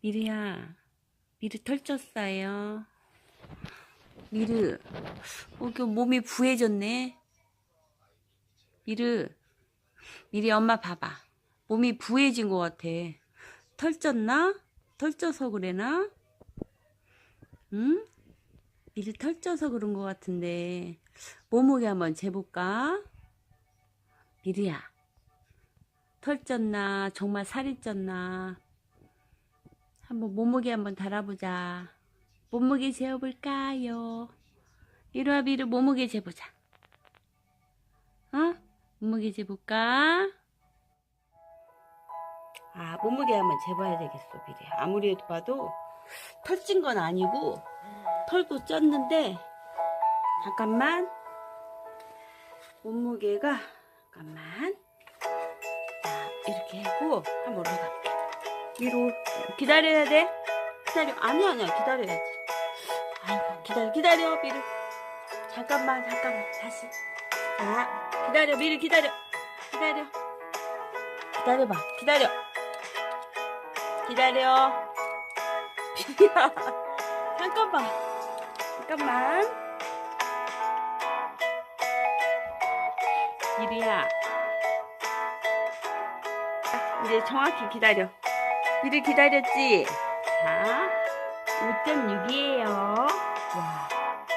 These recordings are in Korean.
미르야, 미르 털쪘어요. 미르, 어, 그 몸이 부해졌네. 미르, 미리 엄마 봐봐. 몸이 부해진 것 같아. 털쪘나? 털쪄서 그래나? 응? 미리 털쪄서 그런 것 같은데. 몸무게 한번 재볼까? 미리야. 털쪘나? 정말 살이 쪘나? 한번 몸무게 한번 달아보자. 몸무게 재어볼까요? 이리 와, 미리 몸무게 재보자. 어? 몸무게 재볼까? 아, 몸무게 한번 재봐야 되겠어, 미리. 아무리 봐도 털찐 건 아니고, 털도 쪘는데, 잠깐만. 몸무게가, 잠깐만. 자, 이렇게 하고, 한번 올라갈게. 위로, 기다려야 돼? 기다려. 아니야, 아니야, 기다려야지. 아이고, 기다려, 기다려, 미루. 잠깐만, 잠깐만, 다시. 자, 기다려, 미루, 기다려. 기다려. 기다려봐, 기다려. 기다려. 미루야. 잠깐만. 잠깐만. 미루야. 아, 이제 정확히 기다려. 미루 기다렸지? 자, 5.6이에요. 와,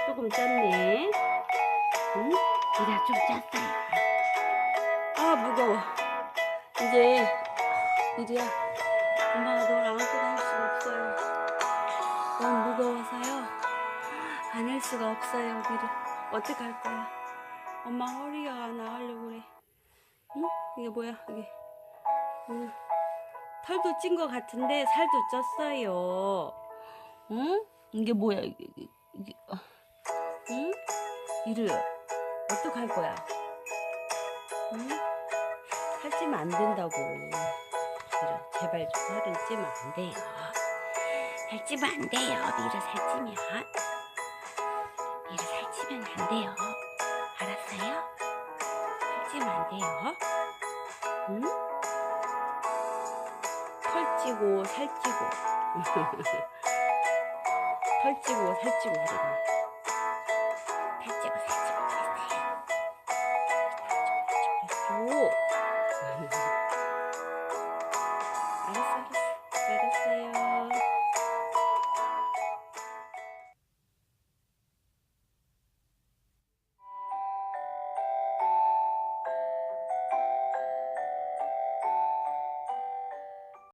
조금 쪘네. 응? 미루야, 좀 쪘어요. 아, 무거워. 이제, 미루야, 엄마가 널 안고 다닐 수가 없어요. 너무 무거워서요. 안을 수가 없어요, 미루. 어떡할 거야? 엄마 허리가 나가려고 그래. 응? 이게 뭐야, 이게. 응. 털도 찐 것 같은데 살도 쪘어요. 응? 이게 뭐야, 이게. 이게. 어. 응? 미루, 어떡할 거야? 응? 살찌면 안 된다고. 미루, 제발 좀 살을 찌면 안 돼요. 살찌면 안 돼요. 미루 살찌면. 미루 살찌면 안 돼요. 알았어요? 살찌면 안 돼요. 응? 털찌고 살찌고. 털찌고 살찌고 그러네.